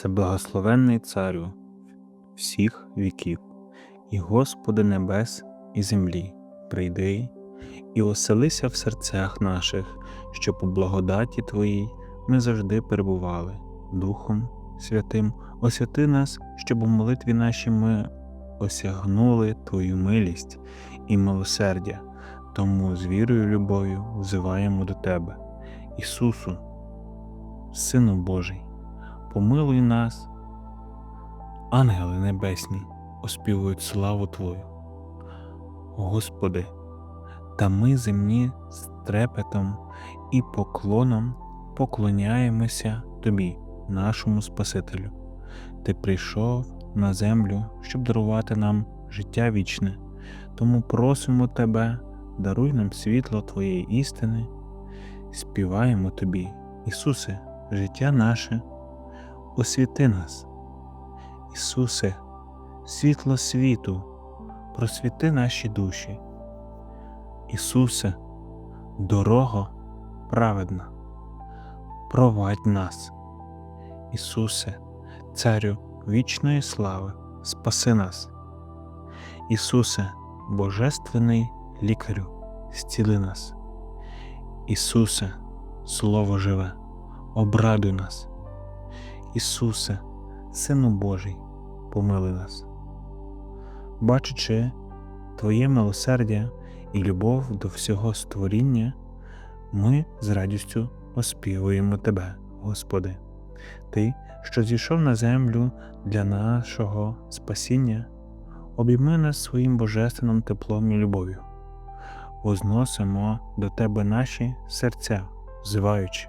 Всеблагословенний Царю всіх віків, і Господи небес і землі, прийди і оселися в серцях наших, щоб у благодаті Твоїй ми завжди перебували, Духом Святим, освяти нас, щоб у молитві нашій ми осягнули Твою милість і милосердя, тому з вірою і любов'ю взиваємо до Тебе, Ісусу, Сину Божий помилуй нас. Ангели небесні оспівують славу Твою. Господи, та ми земні з трепетом і поклоном поклоняємося Тобі, нашому Спасителю. Ти прийшов на землю, щоб дарувати нам життя вічне, тому просимо Тебе, даруй нам світло Твоєї істини, співаємо Тобі, Ісусе, життя наше освіти нас. Ісусе, світло світу, просвіти наші душі. Ісусе, дорога праведна, провадь нас. Ісусе, Царю вічної слави, спаси нас. Ісусе, Божественний лікарю, зціли нас. Ісусе, Слово живе, обрадуй нас. Ісусе, Сину Божий, помили нас. Бачачи Твоє милосердя і любов до всього створіння, ми з радістю оспівуємо Тебе, Господи, Ти, що зійшов на землю для нашого спасіння, обійми нас своїм божественним теплом і любов'ю, возносимо до Тебе наші серця, взиваючи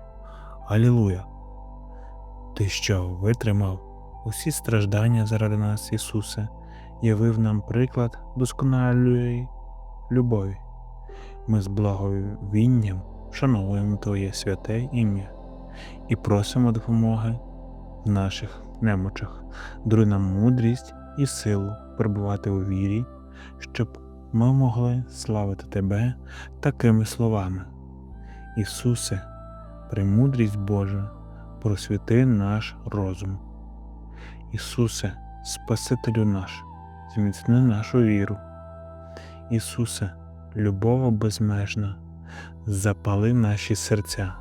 Алілуя! Ти, що витримав усі страждання заради нас, Ісусе, явив нам приклад досконалої любові. Ми з благовінням вшановуємо Твоє святе ім'я і просимо допомоги в наших немочах, даруй нам мудрість і силу перебувати у вірі, щоб ми могли славити Тебе такими словами. Ісусе, премудрість Божа просвіти наш розум. Ісусе, Спасителю наш, зміцни нашу віру. Ісусе, любов безмежна, запали наші серця.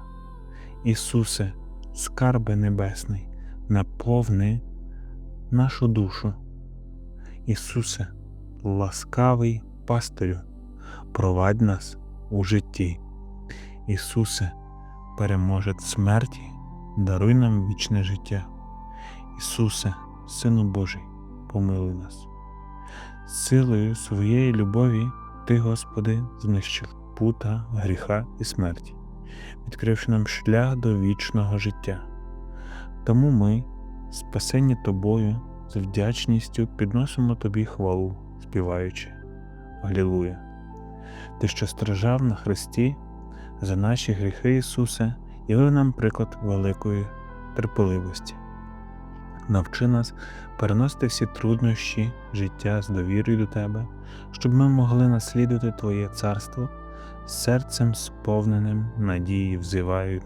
Ісусе, скарби небесний, наповни нашу душу. Ісусе, ласкавий пастирю, провадь нас у житті. Ісусе, переможець смерті даруй нам вічне життя. Ісусе, Сину Божий, помилуй нас. Силою своєї любові Ти, Господи, знищив пута, гріха і смерті, відкривши нам шлях до вічного життя. Тому ми, спасені Тобою, з вдячністю підносимо Тобі хвалу, співаючи Алілуя! Ти, що страждав на Христі за наші гріхи Ісусе, явив нам приклад великої терпеливості. Навчи нас переносити всі труднощі життя з довірою до Тебе, щоб ми могли наслідувати Твоє царство серцем сповненим надії взиваю.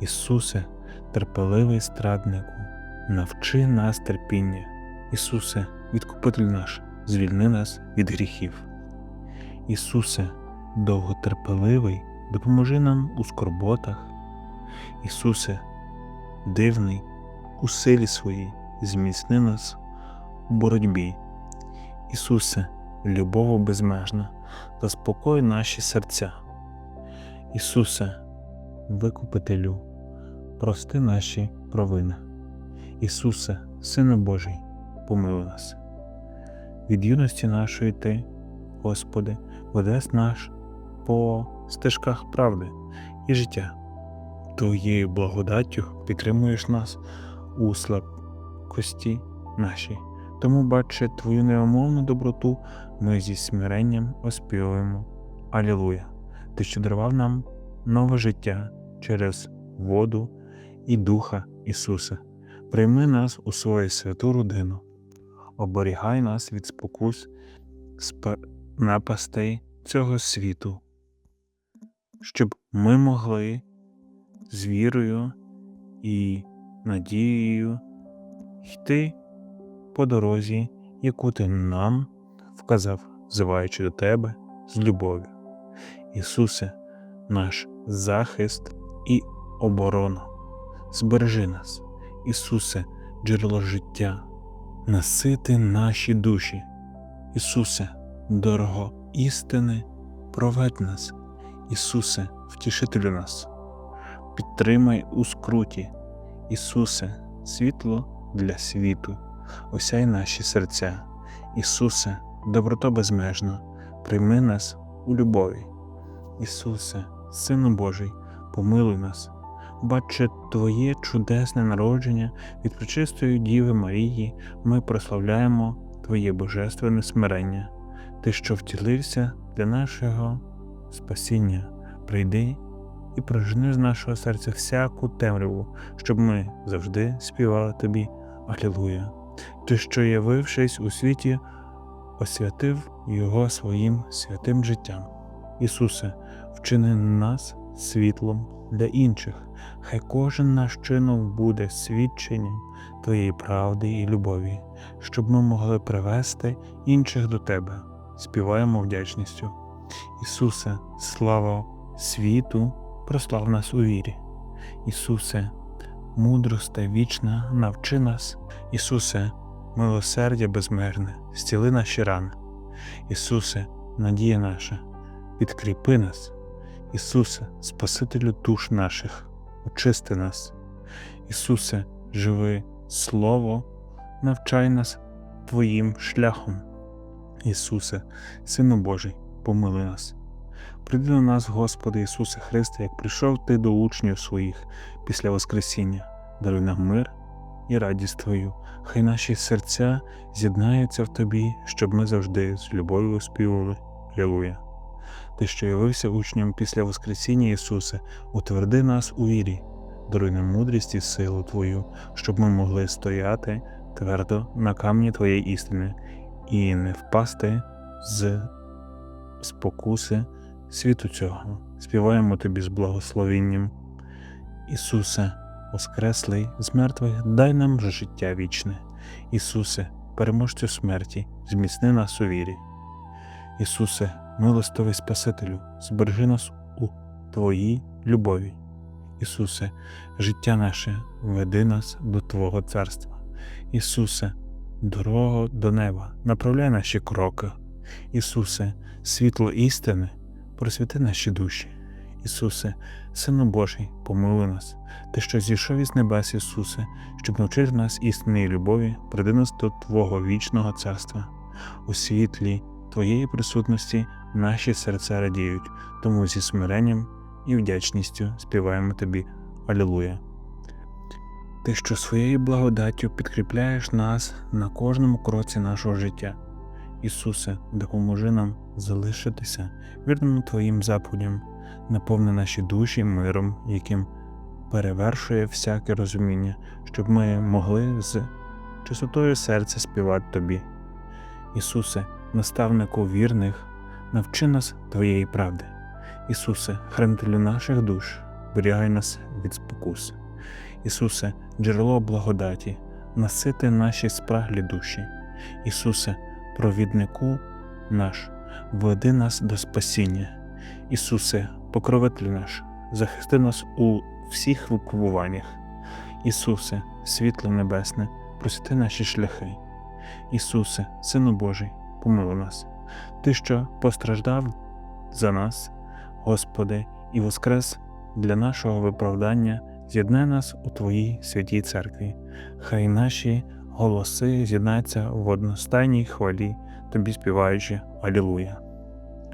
Ісусе, терпеливий страднику, навчи нас терпіння. Ісусе, відкупитель наш, звільни нас від гріхів. Ісусе, довготерпеливий, допоможи нам у скорботах. Ісусе, дивний, у силі своїй, зміцни нас у боротьбі. Ісусе, любов безмежна, заспокой наші серця. Ісусе, Викупителю, прости наші провини. Ісусе, Сину Божий, помилуй нас. Від юності нашої Ти, Господи, ведеш наш по стежках правди і життя. Твоєю благодаттю підтримуєш нас у слабкості нашій. Тому, бачи Твою неумовну доброту, ми зі смиренням оспівуємо Алілуя! Ти, що дарував нам нове життя через воду і Духа Ісуса. Прийми нас у свою святу родину, оберігай нас від спокус напастей цього світу, щоб ми могли з вірою і надією йти по дорозі, яку ти нам вказав, взиваючи до тебе з любов'ю. Ісусе, наш захист і оборона. Збережи нас, Ісусе, джерело життя, насити наші душі. Ісусе, дорого істини, проведь нас, Ісусе, втішителю нас, підтримай у скруті, Ісусе, світло для світу, осяй наші серця, Ісусе, доброта безмежна, прийми нас у любові. Ісусе, Сину Божий, помилуй нас, баче Твоє чудесне народження від пречистої Діви Марії, ми прославляємо Твоє божественне смирення, Ти, що втілився для нашого спасіння, прийди і прожени з нашого серця всяку темряву, щоб ми завжди співали Тобі Алілуя. Ти, що явившись у світі, освятив Його своїм святим життям. Ісусе, вчини нас світлом для інших, хай кожен наш чинок буде свідченням Твоєї правди і любові, щоб ми могли привести інших до Тебе. Співаємо вдячністю. Ісусе, слава світу, прослав нас у вірі. Ісусе, мудрость та вічна навчи нас. Ісусе, милосердя безмежне, зціли наші рани. Ісусе, надія наша, підкріпи нас. Ісусе, Спасителю душ наших, очисти нас. Ісусе, живи Слово, навчай нас Твоїм шляхом. Ісусе, Сину Божий, помили нас. Прийди до нас, Господи Ісусе Христе, як прийшов Ти до учнів своїх після Воскресіння, даруй нам мир і радість Твою. Хай наші серця з'єднаються в Тобі, щоб ми завжди з любов'ю співали. Алілуя. Ти, що явився учням після Воскресіння Ісусе, утверди нас у вірі, даруй нам мудрість і силу Твою, щоб ми могли стояти твердо на камні Твоєї істини і не впасти з спокуси світу цього. Співаємо Тобі з благословінням. Ісусе, Воскреслий з мертвих, дай нам життя вічне. Ісусе, переможцю смерті, зміцни нас у вірі. Ісусе, милостивий Спасителю, збережи нас у Твоїй любові. Ісусе, життя наше веди нас до Твого царства. Ісусе, дорогу до неба, направляй наші кроки. Ісусе, світло істини, просвіти наші душі. Ісусе, Сину Божий, помилуй нас, Ти, що зійшов із небес, Ісусе, щоб навчити нас істинної любові, приди нас до Твого вічного царства. У світлі Твоєї присутності наші серця радіють, тому зі смиренням і вдячністю співаємо Тобі Алілуя. Ти, що своєю благодаттю підкріпляєш нас на кожному кроці нашого життя. Ісусе, допоможи нам залишитися вірним Твоїм заповідям, наповни наші душі миром, яким перевершує всяке розуміння, щоб ми могли з чистотою серця співати Тобі. Ісусе, наставнику вірних, навчи нас Твоєї правди. Ісусе, хранителю наших душ, берігай нас від спокус. Ісусе, джерело благодаті, насити наші спраглі душі. Ісусе, провіднику наш, веди нас до спасіння. Ісусе, покровителю наш, захисти нас у всіх випробуваннях. Ісусе, світло небесне, просвіти наші шляхи. Ісусе, Сину Божий, помилуй нас, Ти, що постраждав за нас, Господи, і воскрес для нашого виправдання, з'єднай нас у Твоїй святій церкві. Хай наші голоси з'єднаються в одностайній хвалі, Тобі співаючи Алілуя.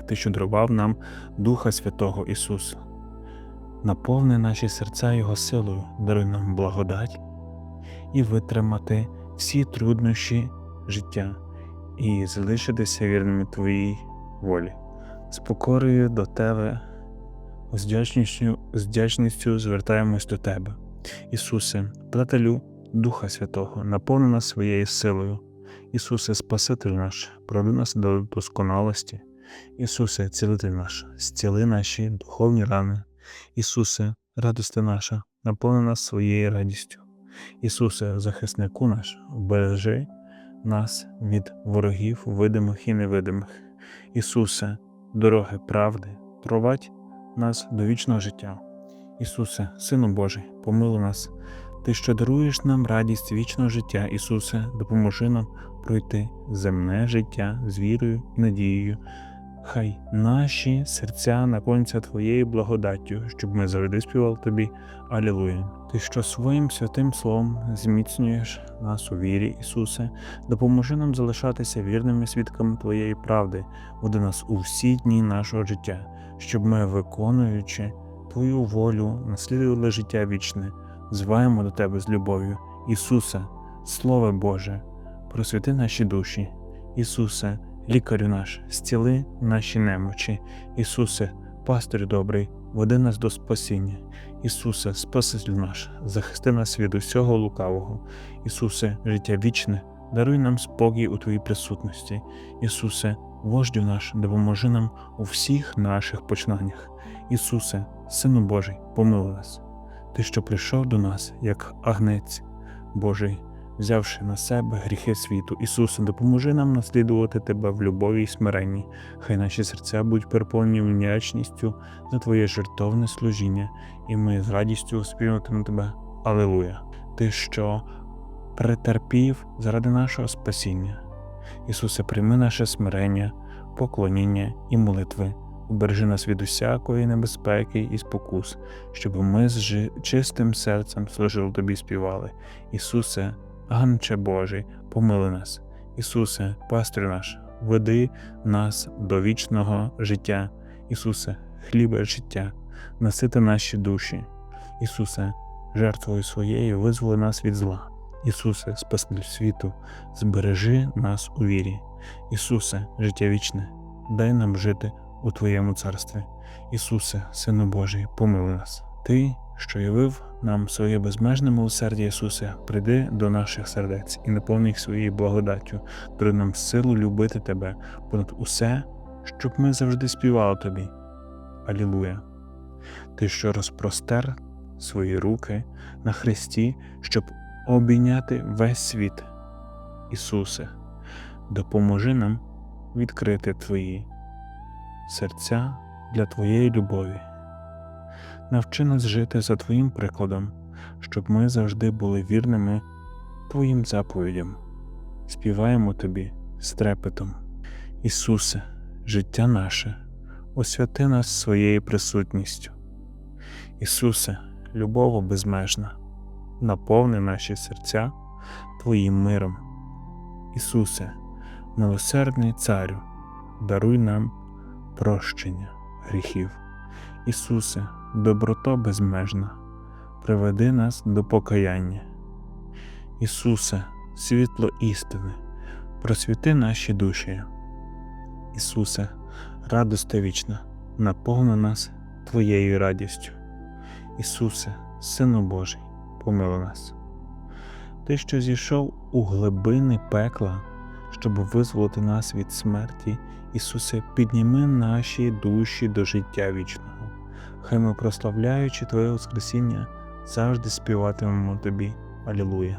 Ти, що дарував нам Духа Святого Ісуса. Наповни наші серця Його силою, даруй нам благодать і витримати всі труднощі життя і залишитися вірними Твоїй волі. З покорою до Тебе, з вдячністю, з вдячністю звертаємось до Тебе. Ісусе, Плателю Духа Святого, наповни нас своєю силою. Ісусе, Спаситель наш, проведи нас до досконалості. Ісусе, цілитель наш, зціли наші духовні рани. Ісусе, радости наша, наповни нас своєю радістю. Ісусе, захиснику наш, вбережи нас від ворогів, видимих і невидимих. Ісусе, дороги правди, провадь нас до вічного життя. Ісусе, Сину Божий, помилуй нас. Ти, що даруєш нам радість вічного життя, Ісусе, допоможи нам пройти земне життя з вірою і надією. Хай наші серця наповняться Твоєю благодаттю, щоб ми завжди співали Тобі Алілуя. Ти, що своїм святим словом зміцнюєш нас у вірі, Ісусе, допоможи нам залишатися вірними свідками Твоєї правди, води нас у всі дні нашого життя, щоб ми, виконуючи Твою волю, наслідували життя вічне, зваємо до Тебе з любов'ю. Ісусе, Слово Боже, просвіти наші душі. Ісусе, лікарю наш, зціли наші немочі. Ісусе, пастир добрий, води нас до спасіння. Ісусе, Спаситель наш, захисти нас від усього лукавого. Ісусе, життя вічне, даруй нам спокій у Твоїй присутності. Ісусе, вождю наш, допоможи нам у всіх наших починаннях. Ісусе, Сину Божий, помилуй нас. Ти, що прийшов до нас, як агнець Божий, взявши на себе гріхи світу. Ісусе, допоможи нам наслідувати Тебе в любові і смиренні. Хай наші серця будуть переповнені вдячністю за Твоє жертовне служіння, і ми з радістю співатимемо Тебе. Алилуя! Ти, що претерпів заради нашого спасіння. Ісусе, прийми наше смирення, поклоніння і молитви. Убережи нас від усякої небезпеки і спокус, щоб ми з чистим серцем служили тобі співали. Ісусе, Анче Божий, помили нас. Ісусе, пастир наш, веди нас до вічного життя. Ісусе, хлібе життя, насити наші душі. Ісусе, жертвою своєю визволи нас від зла. Ісусе, Спаситель світу, збережи нас у вірі. Ісусе, життя вічне, дай нам жити у Твоєму царстві. Ісусе, Сину Божий, помилуй нас. Ти, що явив нам своє безмежне милосердя, Ісусе, прийди до наших сердець і наповни їх своєю благодаттю, даруй нам силу любити Тебе понад усе, щоб ми завжди співали Тобі. Алілуя! Ти, що розпростер свої руки на Христі, щоб обійняти весь світ. Ісусе, допоможи нам відкрити Твої серця для Твоєї любові. Навчи нас жити за Твоїм прикладом, щоб ми завжди були вірними Твоїм заповідям. Співаємо Тобі з трепетом. Ісусе, життя наше, освяти нас своєю присутністю. Ісусе, любов безмежна, наповни наші серця Твоїм миром. Ісусе, милосердний Царю, даруй нам прощення гріхів. Ісусе, доброта безмежна, приведи нас до покаяння. Ісусе, світло істини, просвіти наші душі. Ісусе, радости вічна, наповни нас Твоєю радістю. Ісусе, Сину Божий, помилуй нас. Ти, що зійшов у глибини пекла, щоб визволити нас від смерті, Ісусе, підніми наші душі до життя вічного. Хай ми, прославляючи Твоє Воскресіння, завжди співатимемо Тобі. Алілуя.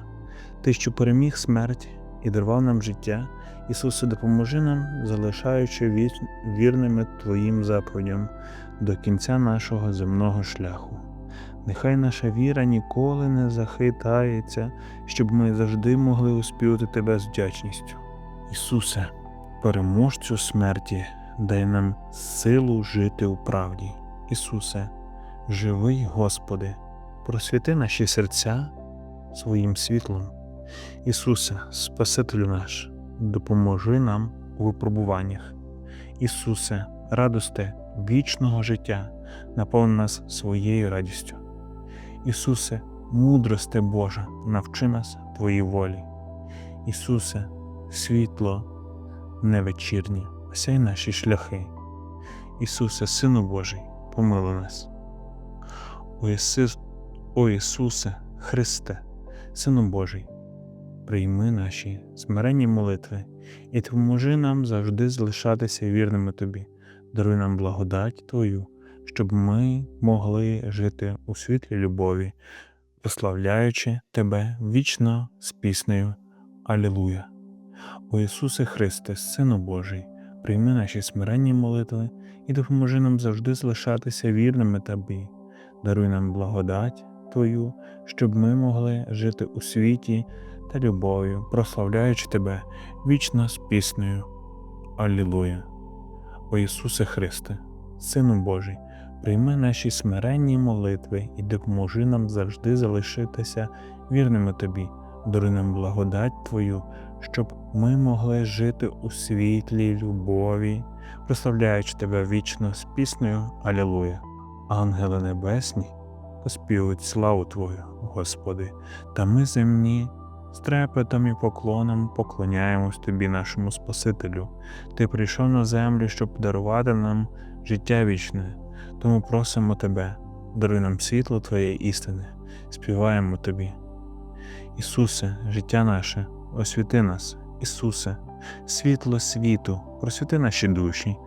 Ти, що переміг смерть і дарував нам життя, Ісусе, допоможи нам, залишаючи вірними Твоїм заповідям до кінця нашого земного шляху. Нехай наша віра ніколи не захитається, щоб ми завжди могли успівати Тебе з вдячністю. Ісусе, переможцю смерті, дай нам силу жити у правді. Ісусе, живий Господи, просвіти наші серця своїм світлом. Ісусе, Спасителю наш, допоможи нам у випробуваннях. Ісусе, радосте вічного життя, наповни нас своєю радістю. Ісусе, мудросте Божа, навчи нас Твоїй волі. Ісусе, світло невечірнє, осяй наші шляхи. Ісусе, Сину Божий, помилуй нас. О, Ісус, О Ісусе, Христе, Сину Божий, прийми наші смиренні молитви і допоможи нам завжди залишатися вірними Тобі. Даруй нам благодать Твою, щоб ми могли жити у світлі любові, прославляючи Тебе вічно з піснею Алілуя. О Ісусе Христе, Сину Божий, прийми наші смиренні молитви і допоможи нам завжди залишатися вірними Тобі. Даруй нам благодать Твою, щоб ми могли жити у світі та любов'ю, прославляючи Тебе вічно з піснею Алілуя. О Ісусе Христе, Сину Божий, прийми наші смиренні молитви і допоможи нам завжди залишитися вірними Тобі, даруй нам благодать Твою, щоб ми могли жити у світлі любові, прославляючи Тебе вічно з піснею Алілуя. Ангели небесні, поспівують славу Твою, Господи, та ми земні з трепетом і поклоном поклоняємось Тобі, нашому Спасителю. Ти прийшов на землю, щоб подарувати нам життя вічне, тому просимо Тебе, даруй нам світло Твоєї істини, співаємо Тобі. Ісусе, життя наше, освіти нас, Ісусе, світло світу, просвіти наші душі,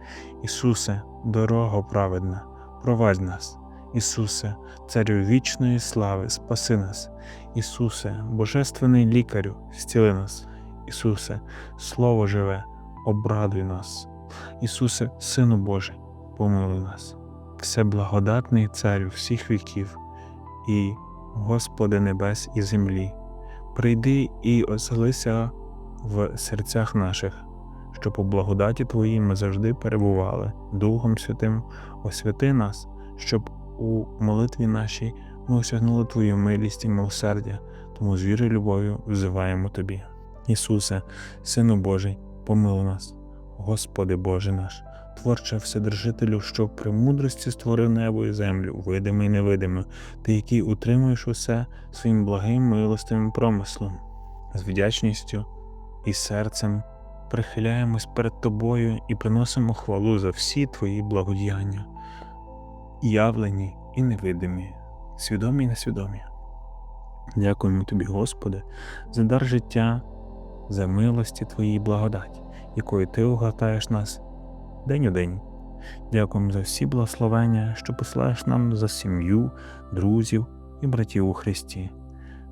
Ісусе, дорога праведна, провадь нас, Ісусе, Царю вічної слави, спаси нас, Ісусе, Божественний лікарю, зціли нас, Ісусе, Слово живе, обрадуй нас, Ісусе, Сину Божий, помилуй нас, Всеблагодатний Царю всіх віків і Господи небес і землі, прийди і оселися в серцях наших, щоб у благодаті Твоїй ми завжди перебували. Духом Святим, освяти нас, щоб у молитві нашій ми осягнули Твою милість і милосердя, тому з вірою любов'ю взиваємо Тобі. Ісусе, Сину Божий, помилуй нас, Господи Боже наш, Творче Вседержителю, що при мудрості створив небо і землю, видиме і невидиме, ти, який утримуєш усе своїм благим милостивим промислом, з вдячністю і серцем прихиляємось перед Тобою і приносимо хвалу за всі Твої благодіяння, явлені і невидимі, свідомі і несвідомі. Дякуємо Тобі, Господи, за дар життя, за милості Твої благодать, якою Ти огортаєш нас день у день. Дякуємо за всі благословення, що посилаєш нам за сім'ю, друзів і братів у Христі.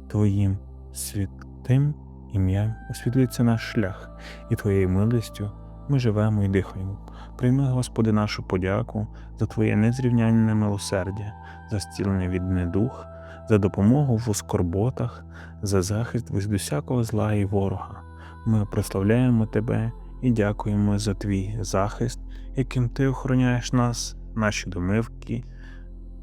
Твоїм святим ім'ям освітлюється наш шлях, і Твоєю милістю ми живемо і дихаємо. Прийми, Господи, нашу подяку за Твоє незрівнянне милосердя, за зцілення від недух, за допомогу в скорботах, за захист від усякого зла і ворога. Ми прославляємо Тебе і дякуємо за Твій захист, яким Ти охороняєш нас, наші домивки.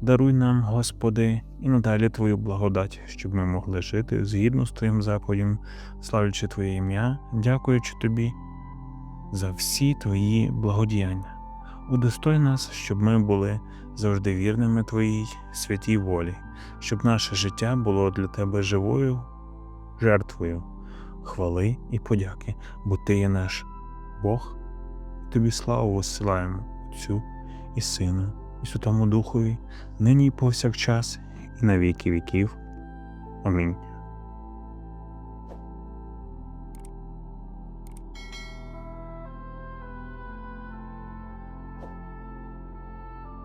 Даруй нам, Господи, і надалі Твою благодать, щоб ми могли жити згідно з Твоїм заповідям, славлячи Твоє ім'я, дякуючи Тобі за всі Твої благодіяння. Удостой нас, щоб ми були завжди вірними Твоїй святій волі, щоб наше життя було для Тебе живою жертвою, хвали і подяки, бо Ти є наш Бог, і Тобі славу висилаємо Отцю і Сину, і Святому Духові, нині і повсякчас, і на віки віків. Амінь.